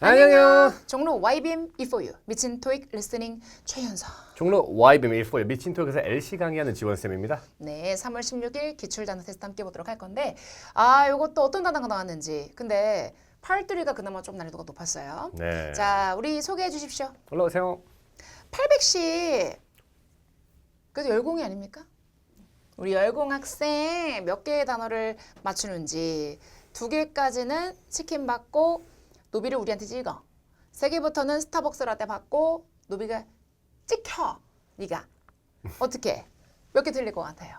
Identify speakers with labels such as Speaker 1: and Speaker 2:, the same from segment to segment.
Speaker 1: 안녕요.
Speaker 2: 종로 YBM E4U 미친 토익 리스닝 최현서.
Speaker 1: 종로 YBM 1포 미친 토익에서 LC 강의하는 지원쌤입니다.
Speaker 2: 네, 3월 16일 기출 단어 테스트 함께 보도록 할 건데 아, 요것도 어떤 단어가 나왔는지. 근데 팔뚜리가 그나마 좀 난이도가 높았어요.
Speaker 1: 네.
Speaker 2: 자, 우리 소개해 주십시오.
Speaker 1: 올라오세요.
Speaker 2: 800시 그래도 열공이 아닙니까? 우리 열공 학생 몇 개의 단어를 맞추는지 두 개까지는 치킨 받고 노비를 우리한테 찍어 세 개부터는 스타벅스 라떼 받고 노비가 찍혀 네가 어떻게 몇 개 틀릴 것 같아요?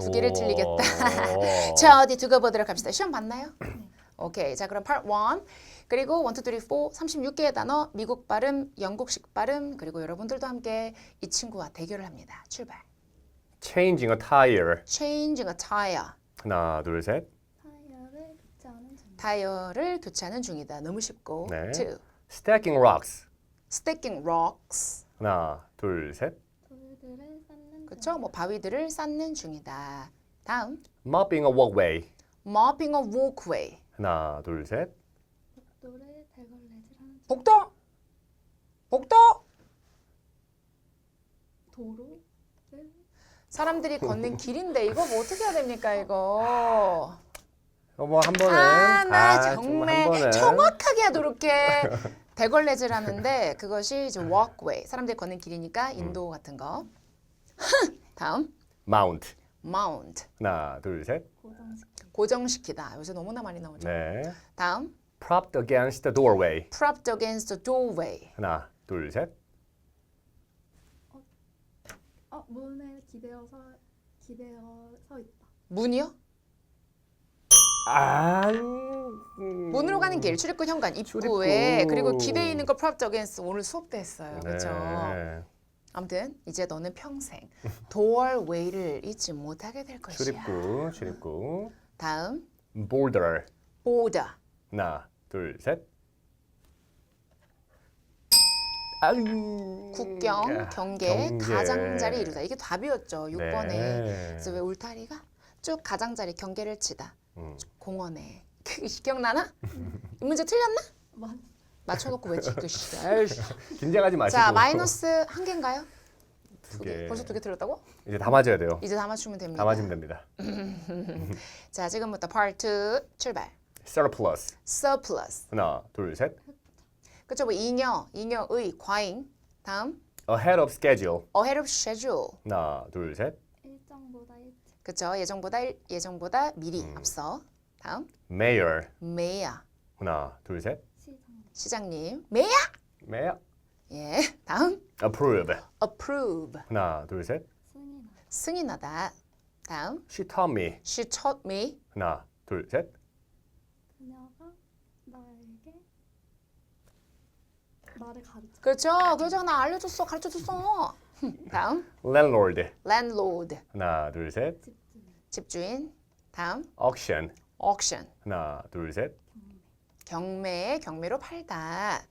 Speaker 2: 두 개를
Speaker 1: 오.
Speaker 2: 틀리겠다. 자 어디 두고 보도록 합시다. 시험 봤나요? 오케이. 자 그럼 part 1 그리고 1, 2, 3, 4 36개의 단어 미국 발음, 영국식 발음 그리고 여러분들도 함께 이 친구와 대결을 합니다. 출발.
Speaker 1: Changing a tire.
Speaker 2: Changing a tire.
Speaker 1: 하나, 둘, 셋.
Speaker 3: 타이어를 교체하는 중.
Speaker 2: 타이어를 교체하는 중이다. 너무 쉽고.
Speaker 1: 네.
Speaker 2: Two.
Speaker 1: Stacking rocks.
Speaker 2: Stacking rocks.
Speaker 1: 하나, 둘, 셋.
Speaker 3: 돌들을 쌓는
Speaker 2: 그렇죠? 뭐 바위들을 쌓는 중이다. 다음.
Speaker 1: Mopping a walkway.
Speaker 2: Mopping a walkway.
Speaker 1: 하나, 둘, 셋.
Speaker 3: 복도를 대걸레질하는 중.
Speaker 2: 복도. 복도.
Speaker 3: 도로를
Speaker 2: 사람들이 걷는 길인데 이거 뭐 어떻게 해야 됩니까 이거?
Speaker 1: 어, 뭐한 번은
Speaker 2: 아, 나
Speaker 1: 아, 좀
Speaker 2: 정말
Speaker 1: 한 번은.
Speaker 2: 정확하게 하도록 해. 대걸레질 하는데 그것이 이제 walkway. 사람들이 걷는 길이니까
Speaker 1: 음.
Speaker 2: 인도 같은 거. 다음
Speaker 1: Mount.
Speaker 2: mount.
Speaker 1: 하나, 둘, 셋.
Speaker 3: 고정시키기.
Speaker 2: 고정시키다. 요새 너무나 많이 나오죠.
Speaker 1: 네.
Speaker 2: 다음
Speaker 1: Propped against the doorway.
Speaker 2: propped against the doorway.
Speaker 1: 하나, 둘, 셋.
Speaker 3: 어 문에 기대어서 기대어 서 있다.
Speaker 2: 문이요?
Speaker 1: 아. 음.
Speaker 2: 문으로 가는 길 출입구 현관 입구에
Speaker 1: 출입구.
Speaker 2: 그리고 기대에 있는 거 propped against 오늘 수업 때 했어요. 그렇죠?
Speaker 1: 네.
Speaker 2: 아무튼 이제 너는 평생 doorway를 잊지 못하게 될 것이야.
Speaker 1: 출입구, 출입구.
Speaker 2: 다음
Speaker 1: Border.
Speaker 2: border.
Speaker 1: 하나, 둘, 셋. 아유.
Speaker 2: 국경, 경계,
Speaker 1: 경계.
Speaker 2: 가장자리 이루다. 이게 답이었죠. 6번에.
Speaker 1: 네.
Speaker 2: 그래서 왜 울타리가 쭉 가장자리 경계를 치다.
Speaker 1: 음.
Speaker 2: 공원에. 기억나나? 이 문제 틀렸나?
Speaker 3: 맞.
Speaker 2: 맞춰놓고 왜 지금.
Speaker 1: 긴장하지 마시고.
Speaker 2: 자 마이너스 한 개인가요? 두두 개.
Speaker 1: 개.
Speaker 2: 벌써 두 개 틀렸다고?
Speaker 1: 이제 다 맞아야 돼요.
Speaker 2: 이제 다 맞추면 됩니다.
Speaker 1: 다 맞으면 됩니다.
Speaker 2: 자 지금부터 part 2 출발.
Speaker 1: Surplus.
Speaker 2: surplus.
Speaker 1: 하나, 둘, 셋.
Speaker 2: 그쵸 뭐 잉여, 잉여의, 과잉. 다음
Speaker 1: Ahead of schedule.
Speaker 2: ahead of schedule.
Speaker 1: 하나, 둘, 셋.
Speaker 2: 그쵸 예정보다 일- 예정보다 미리
Speaker 1: 음.
Speaker 2: 앞서. 다음
Speaker 1: Mayor.
Speaker 2: 메야
Speaker 1: 하나, 둘, 셋.
Speaker 3: 시장.
Speaker 2: 시장님 메야.
Speaker 1: Mayor.
Speaker 2: 예. 다음
Speaker 1: Approve.
Speaker 2: approve.
Speaker 1: 하나, 둘, 셋.
Speaker 3: 승인하.
Speaker 2: 승인하다. 다음
Speaker 1: She taught me.
Speaker 2: she taught me.
Speaker 1: 하나, 둘, 셋.
Speaker 3: 그녀가 나에게 나를 가르쳐.
Speaker 2: 그렇죠. 그렇죠. 나 알려줬어. 가르쳐줬어. 다음
Speaker 1: Landlord.
Speaker 2: landlord.
Speaker 1: 하나, 둘, 셋.
Speaker 3: 집주인.
Speaker 2: 다음
Speaker 1: Auction.
Speaker 2: auction.
Speaker 1: 하나, 둘, 셋.
Speaker 2: 경매에 경매로 팔다.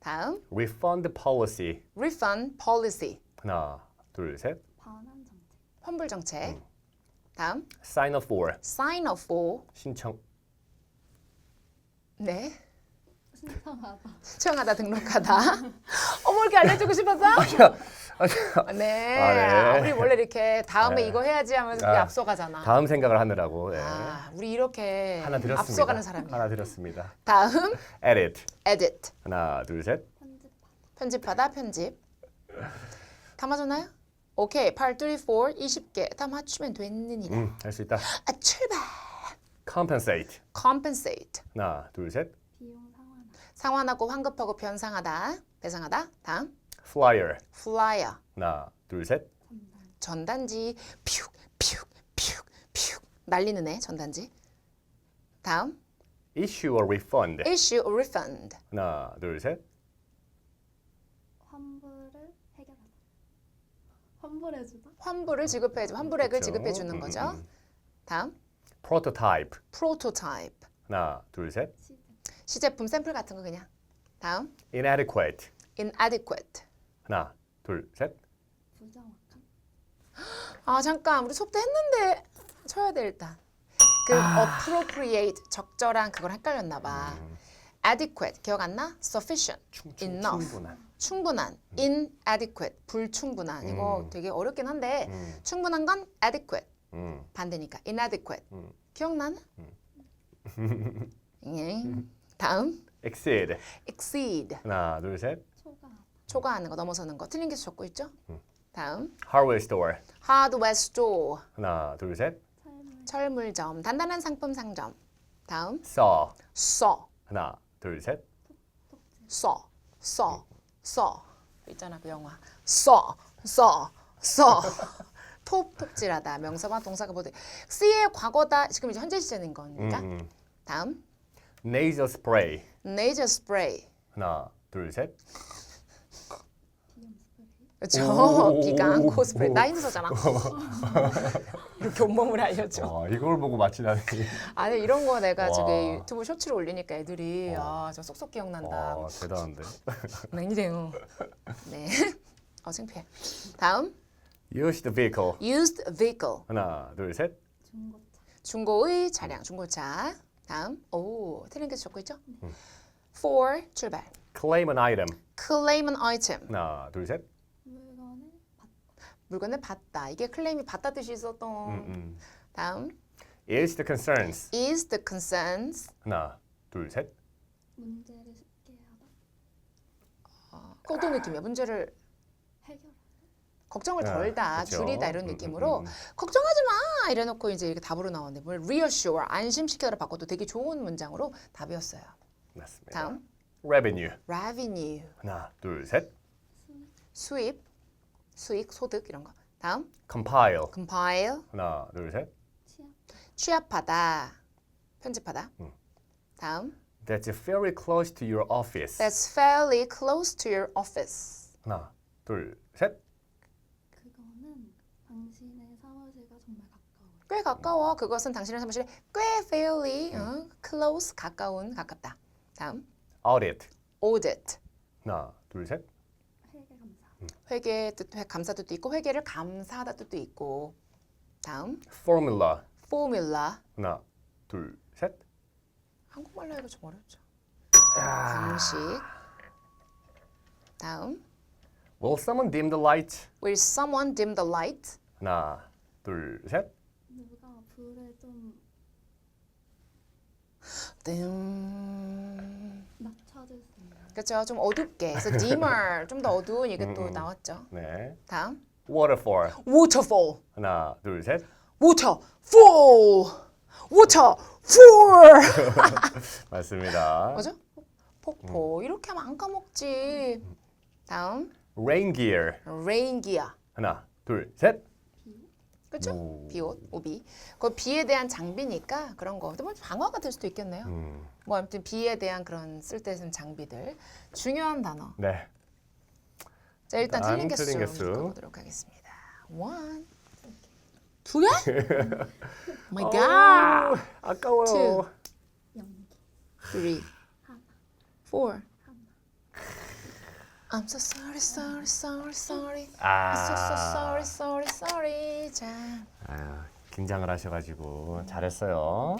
Speaker 2: 다음
Speaker 1: Refund policy.
Speaker 2: refund policy.
Speaker 1: 하나, 둘, 셋.
Speaker 3: 반환 정책.
Speaker 2: 환불 정책. 다음
Speaker 1: Sign up for.
Speaker 2: sign up for.
Speaker 1: 신청.
Speaker 2: 네.
Speaker 3: 신청하다.
Speaker 2: 신청하다 등록하다. 어머 이렇게 알려주고 싶었어? 네.
Speaker 1: 아, 네.
Speaker 2: 우리 원래 이렇게 다음에
Speaker 1: 네.
Speaker 2: 이거 해야지 하면서
Speaker 1: 아,
Speaker 2: 앞서가잖아.
Speaker 1: 다음 생각을 하느라고. 네.
Speaker 2: 아, 우리 이렇게
Speaker 1: 하나 드렸습니다.
Speaker 2: 앞서가는 사람이야.
Speaker 1: 하나 드렸습니다.
Speaker 2: 다음
Speaker 1: Edit.
Speaker 2: edit.
Speaker 1: 하나, 둘, 셋.
Speaker 3: 편집하다.
Speaker 2: 편집. 다 맞았나요? 오케이. 8, 3, 4, 20개 다 맞추면 됐느니라.
Speaker 1: 음, 할 수 있다.
Speaker 2: 아, 출발.
Speaker 1: Compensate.
Speaker 2: compensate.
Speaker 1: 하나, 둘, 셋.
Speaker 2: 상환하고 환급하고 변상하다. 배상하다. 다음
Speaker 1: Flyer.
Speaker 2: flyer.
Speaker 1: 하나, 둘, 셋.
Speaker 2: 전단지 퓨, 퓨, 퓨, 퓨. 날리는 애 전단지. 다음
Speaker 1: Issue a refund.
Speaker 2: issue a refund.
Speaker 1: 하나, 둘, 셋.
Speaker 3: 환불을 해결하다. 환불해주다.
Speaker 2: 환불을 지급해 환불액을
Speaker 1: 그쵸.
Speaker 2: 지급해 주는
Speaker 1: 음,
Speaker 2: 거죠.
Speaker 1: 음, 음.
Speaker 2: 다음
Speaker 1: Prototype.
Speaker 2: prototype.
Speaker 1: 하나, 둘, 셋.
Speaker 3: 시제.
Speaker 2: 시제품 샘플 같은 거 그냥. 다음
Speaker 1: Inadequate.
Speaker 2: inadequate.
Speaker 1: 하나, 둘, 셋.
Speaker 2: 아 잠깐 우리 수업 때 했는데 쳐야 돼 일단. 그 appropriate 적절한 그걸 헷갈렸나 봐. adequate 기억 안 나? sufficient,
Speaker 1: 충, 충,
Speaker 2: enough,
Speaker 1: 충분한.
Speaker 2: 충분한, inadequate 불충분한 이거
Speaker 1: 음.
Speaker 2: 되게 어렵긴 한데
Speaker 1: 음,
Speaker 2: 충분한 건 adequate
Speaker 1: 음.
Speaker 2: 반대니까 inadequate
Speaker 1: 음.
Speaker 2: 기억나나? 예. 다음
Speaker 1: exceed.
Speaker 2: exceed
Speaker 1: 하나, 둘, 셋.
Speaker 2: 초과하는 거 넘어서는 거. 틀린 게 적고 있죠?
Speaker 1: 음.
Speaker 2: 다음.
Speaker 1: Hardware store.
Speaker 2: hardware store.
Speaker 1: 하나, 둘, 셋.
Speaker 2: 철물점. 단단한 상품 상점. 다음.
Speaker 1: Saw.
Speaker 2: saw.
Speaker 1: 하나, 둘, 셋.
Speaker 2: saw. Saw. Saw. 있잖아 그 영화. Saw. Saw. Saw. 톱톱질하다. 명사와 동사가 모두 C의 과거다. 지금 이제 현재 시제인 거니까.
Speaker 1: 음, 음.
Speaker 2: 다음.
Speaker 1: Nasal spray.
Speaker 2: nasal spray.
Speaker 1: 하나, 둘, 셋.
Speaker 2: 그렇죠
Speaker 1: 오.
Speaker 2: 비강 코스프레 나 힘들었잖아 이렇게 온몸을 알려줘
Speaker 1: 와, 이걸 보고 맞히다니.
Speaker 2: 아니 이런 거 내가
Speaker 1: 와.
Speaker 2: 저기 유튜브 쇼츠로 올리니까 애들이 아저 쏙쏙 기억난다
Speaker 1: 와, 대단한데.
Speaker 2: 웬일이에요 네 어, 창피해 다음
Speaker 1: used vehicle.
Speaker 2: used vehicle
Speaker 1: 하나, 둘, 셋.
Speaker 3: 중고차.
Speaker 2: 중고의 차량 중고차 다음 오 틀린 게 적고 있죠 for 출발
Speaker 1: claim an item.
Speaker 2: claim an item
Speaker 1: 하나, 둘, 셋.
Speaker 3: 물건을
Speaker 2: 받다 이게 클레임이 받다 뜻이 있었던
Speaker 1: 음, 음.
Speaker 2: 다음
Speaker 1: is the concerns.
Speaker 2: is the concerns
Speaker 1: 하나, 둘, 셋.
Speaker 3: 문제를 쉽게 하다.
Speaker 2: 어, 꼬도 느낌이야 문제를
Speaker 3: 해결.
Speaker 2: 걱정을
Speaker 1: 아,
Speaker 2: 덜다
Speaker 1: 그쵸.
Speaker 2: 줄이다 이런
Speaker 1: 음, 음,
Speaker 2: 느낌으로
Speaker 1: 음, 음.
Speaker 2: 걱정하지 마 이래놓고 이제 이렇게 답으로 나오는데 뭘 reassure 안심시켜를 바꿔도 되게 좋은 문장으로 답이었어요
Speaker 1: 맞습니다.
Speaker 2: 다음
Speaker 1: revenue.
Speaker 2: revenue
Speaker 1: 하나, 둘, 셋.
Speaker 2: 수입 수익 소득 이런 거 다음
Speaker 1: compile.
Speaker 2: compile
Speaker 1: 하나, 둘, 셋.
Speaker 3: 취업.
Speaker 2: 취합하다 편집하다
Speaker 1: 음.
Speaker 2: 다음
Speaker 1: That's very close to your office.
Speaker 2: that's fairly close to your office
Speaker 1: 하나, 둘, 셋.
Speaker 3: 그거는 당신의 사무실과 정말 가까워요.
Speaker 2: 꽤 가까워 그것은 당신의 사무실에 꽤 fairly 어, close 가까운 가깝다 다음
Speaker 1: audit.
Speaker 2: audit
Speaker 1: 하나, 둘, 셋.
Speaker 3: 회계
Speaker 2: 뜻 회- 감사 뜻도 있고 회계를 감사하다 뜻도 있고 다음
Speaker 1: formula.
Speaker 2: formula
Speaker 1: 하나, 둘, 셋.
Speaker 2: 한국말로 해도 좀 어렵죠 방식 다음
Speaker 1: Will someone dim the light?
Speaker 2: will someone dim the light
Speaker 1: 하나, 둘, 셋.
Speaker 3: 누가 불을 좀
Speaker 2: 음,
Speaker 3: 있나요?
Speaker 2: 그렇죠 좀 어둡게 그래서 dimmer 좀 더 어두운 이게 또
Speaker 1: 음, 음.
Speaker 2: 나왔죠
Speaker 1: 네.
Speaker 2: 다음
Speaker 1: waterfall.
Speaker 2: waterfall
Speaker 1: 하나, 둘, 셋.
Speaker 2: waterfall waterfall
Speaker 1: 맞습니다.
Speaker 2: 뭐죠? 폭포 이렇게 하면 안 까먹지 다음
Speaker 1: rain gear.
Speaker 2: rain gear
Speaker 1: 하나, 둘, 셋.
Speaker 2: 그렇죠?
Speaker 1: 오.
Speaker 2: 비옷, 오비. 그 비에 대한 장비니까 그런 거. 뭐 방어가 될 수도 있겠네요.
Speaker 1: 음,
Speaker 2: 뭐 아무튼 비에 대한 그런 쓸데 있는 장비들. 중요한 단어.
Speaker 1: 네.
Speaker 2: 자 일단
Speaker 1: 일단
Speaker 2: 틀린 개수
Speaker 1: 틀린 개수.
Speaker 2: 묶어보도록 하겠습니다. one, 두 개? my God.
Speaker 1: 아까워요.
Speaker 2: Two.
Speaker 3: 연기.
Speaker 2: three,
Speaker 3: 하나.
Speaker 2: four. I'm so sorry, sorry, sorry, sorry.
Speaker 1: 아.
Speaker 2: I'm so so sorry, sorry, sorry. 자,
Speaker 1: 아유, 긴장을 하셔가지고 잘했어요.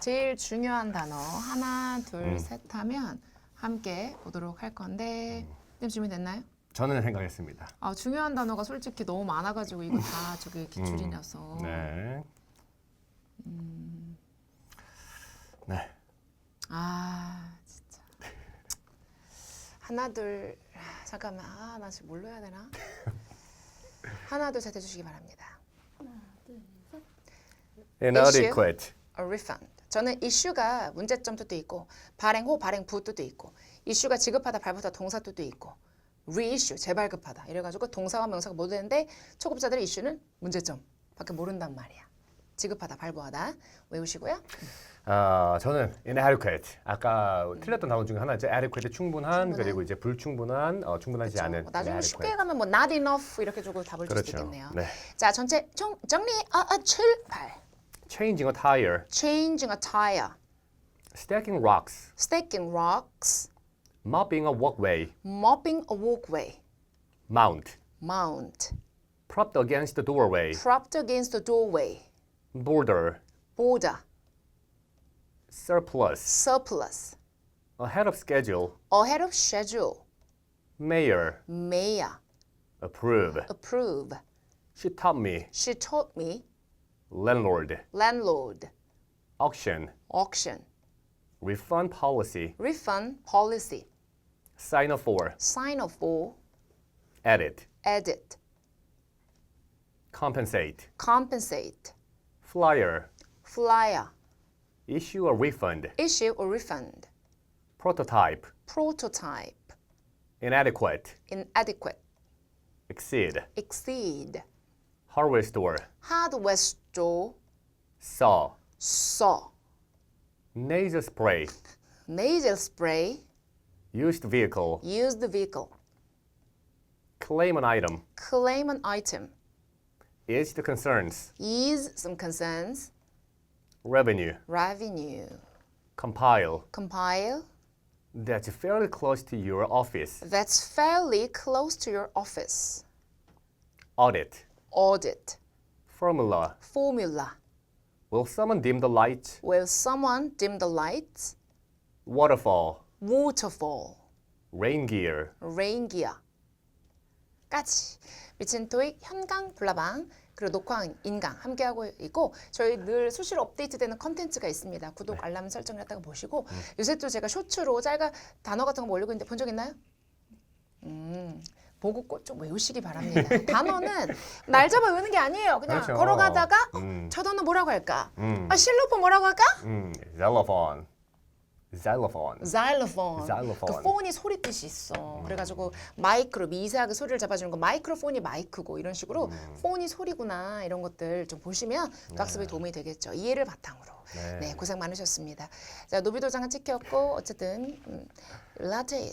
Speaker 2: 제일 중요한 단어 하나, 둘,
Speaker 1: 음.
Speaker 2: 셋 하면 함께 보도록 할 건데 좀 준비됐나요?
Speaker 1: 저는 생각했습니다.
Speaker 2: 아 중요한 단어가 솔직히 너무 많아가지고 이거 다 저기 기출이라서
Speaker 1: 네. 네.
Speaker 2: 아 하나 둘 아, 잠깐만 아 나 지금 뭘로 해야 되나 하나 둘셋 해주시기 바랍니다.
Speaker 3: 하나, 둘, 셋.
Speaker 1: inadequate.
Speaker 2: A refund. 저는 이슈가 문제점 뜻도 있고 발행 호 발행 부 뜻도 있고 이슈가 지급하다 발부하다 동사 뜻도 있고 reissue 재발급하다 이래가지고 동사와 명사가 모두 되는데 초급자들의 이슈는 문제점 밖에 모른단 말이야. 지급하다 발부하다 외우시고요.
Speaker 1: 아, 저는 inadequate. 아까 틀렸던 단어 중에 하나죠. adequate 충분한,
Speaker 2: 충분한.
Speaker 1: 그리고 이제 불충분한, 어, 충분하지
Speaker 2: 그렇죠.
Speaker 1: 않은.
Speaker 2: 뭐 나중에
Speaker 1: inadequate.
Speaker 2: 쉽게 가면 뭐 not enough 이렇게 주고 답을 줄 수도
Speaker 1: 그렇죠.
Speaker 2: 있겠네요.
Speaker 1: 네.
Speaker 2: 자 전체 총, 정리 아, 아, 출발.
Speaker 1: changing a tire,
Speaker 2: Changing a tire,
Speaker 1: stacking rocks,
Speaker 2: staking rocks,
Speaker 1: mopping a walkway,
Speaker 2: mopping a walkway,
Speaker 1: mount,
Speaker 2: mount,
Speaker 1: propped against the doorway,
Speaker 2: propped against the doorway,
Speaker 1: border,
Speaker 2: border,
Speaker 1: surplus,
Speaker 2: surplus,
Speaker 1: ahead of schedule,
Speaker 2: ahead of schedule,
Speaker 1: mayor,
Speaker 2: mayor,
Speaker 1: approve.
Speaker 2: approve.
Speaker 1: She taught me,
Speaker 2: She taught me,
Speaker 1: landlord,
Speaker 2: landlord,
Speaker 1: auction,
Speaker 2: auction,
Speaker 1: refund policy,
Speaker 2: refund policy,
Speaker 1: sign up for,
Speaker 2: sign up for,
Speaker 1: edit,
Speaker 2: edit,
Speaker 1: compensate,
Speaker 2: compensate,
Speaker 1: flyer,
Speaker 2: flyer,
Speaker 1: issue a refund,
Speaker 2: issue or refund,
Speaker 1: prototype,
Speaker 2: prototype,
Speaker 1: inadequate,
Speaker 2: inadequate,
Speaker 1: exceed,
Speaker 2: exceed,
Speaker 1: hardware store,
Speaker 2: hardware store,
Speaker 1: saw,
Speaker 2: saw,
Speaker 1: nasal spray,
Speaker 2: nasal spray,
Speaker 1: used vehicle,
Speaker 2: used vehicle,
Speaker 1: claim an item,
Speaker 2: claim an item,
Speaker 1: is the concerns,
Speaker 2: ease some concerns,
Speaker 1: revenue,
Speaker 2: revenue,
Speaker 1: compile,
Speaker 2: compile,
Speaker 1: that's fairly close to your office,
Speaker 2: that's fairly close to your office,
Speaker 1: audit,
Speaker 2: audit,
Speaker 1: formula,
Speaker 2: formula,
Speaker 1: will someone dim the light,
Speaker 2: will someone dim the lights,
Speaker 1: waterfall,
Speaker 2: waterfall,
Speaker 1: rain gear,
Speaker 2: rain gear. 까지 미친 토익 현강 불나방 그리고 녹화강 인강 함께하고 있고 저희 늘 수시로 업데이트되는 컨텐츠가 있습니다. 구독 알람 설정을 했다가 보시고 요새 또 제가 쇼츠로 짧은 단어 같은 거 올리고 있는데 본 적 있나요? 음 보고 꼭좀 외우시기 바랍니다. 단어는 날 잡아 외우는 게 아니에요. 그냥
Speaker 1: 그렇죠.
Speaker 2: 걸어가다가
Speaker 1: 음.
Speaker 2: 저 단어 뭐라고 할까?
Speaker 1: 음.
Speaker 2: 아 실로폰 뭐라고 할까?
Speaker 1: 음,
Speaker 2: 자일로폰.
Speaker 1: 자일로폰.
Speaker 2: 그 폰이 소리 뜻이 있어. 그래가지고 마이크로 미세하게 소리를 잡아주는 거 마이크로폰이 마이크고 이런 식으로
Speaker 1: 음.
Speaker 2: 폰이 소리구나 이런 것들 좀 보시면 또 학습에 도움이 되겠죠. 이해를 바탕으로.
Speaker 1: 네.
Speaker 2: 네, 고생 많으셨습니다. 자 노비도장은 찍혔고 어쨌든 음, 라테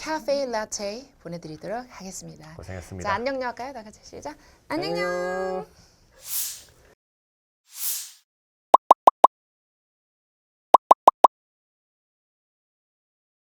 Speaker 2: 카페 라테 보내드리도록 하겠습니다.
Speaker 1: 고생했습니다.
Speaker 2: 자 안녕요 할까요? 다 같이 시작. 안녕요.